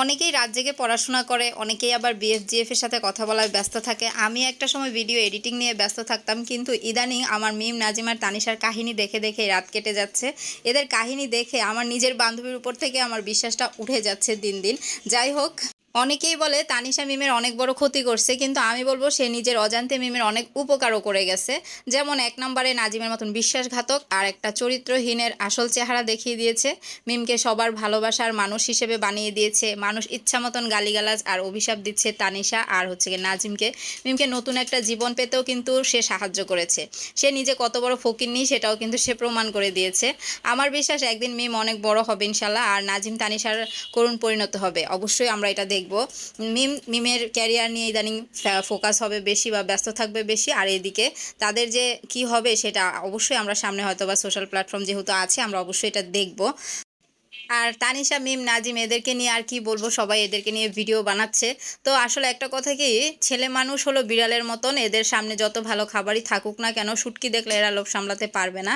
অনেকেই রাত জেগে পড়াশোনা করে, অনেকেই আবার বিএফজিএফ এর সাথে কথা বলায় ব্যস্ত থাকে। আমি একটা সময় ভিডিও এডিটিং নিয়ে ব্যস্ত থাকতাম, কিন্তু ইদানিং আমার মিম নাজিমার তানিশার কাহিনী দেখে দেখে রাত কেটে যাচ্ছে। এদের কাহিনী দেখে আমার নিজের বান্ধবীর উপর থেকে আমার বিশ্বাসটা উঠে যাচ্ছে দিন দিন। যাই হোক অনেকেই বলে তানিশা মিমের অনেক বড় ক্ষতি করছে, কিন্তু আমি বলব সে নিজের অজান্তে মিমের অনেক উপকারও করে গেছে। যেমন এক নম্বরে নাজিমের মতন বিশ্বাসঘাতক আর একটা চরিত্রহীনের আসল চেহারা দেখিয়ে দিয়েছে। মিমকে সবার ভালোবাসার মানুষ হিসেবে বানিয়ে দিয়েছে। মানুষ ইচ্ছা মতন গালিগালাজ আর অভিশাপ দিচ্ছে তানিশা আর হচ্ছে গিয়ে নাজিমকে। মিমকে নতুন একটা জীবন পেতেও কিন্তু সে সাহায্য করেছে। সে নিজে কত বড় ফকির ফকিরনি সেটাও কিন্তু সে প্রমাণ করে দিয়েছে। আমার বিশ্বাস একদিন মিম অনেক বড় হবে ইনশাল্লাহ, আর নাজিম তানিশার করুণ পরিণত হবে। অবশ্যই আমরা এটা দেখব। মিম, মিমের ক্যারিয়ার নিয়ে ইদানিং ফোকাস হবে বেশি বা ব্যস্ত থাকবে বেশি। আর এদিকে তাদের যে কি হবে সেটা অবশ্যই আমরা সামনে হয়তো বা সোশ্যাল প্ল্যাটফর্ম যেহেতু আছে, আমরা অবশ্যই এটা দেখব। আর তানিশা, মিম, নাজিম, এদেরকে নিয়ে আর কি বলব? সবাই এদেরকে নিয়ে ভিডিও বানাচ্ছে। তো আসলে একটা কথা কি, ছেলে মানুষ হলো বিড়ালের মতন, এদের সামনে যত ভালো খাবারই থাকুক না কেন শুটকি দেখলে এরা লোভ সামলাতে পারবে না।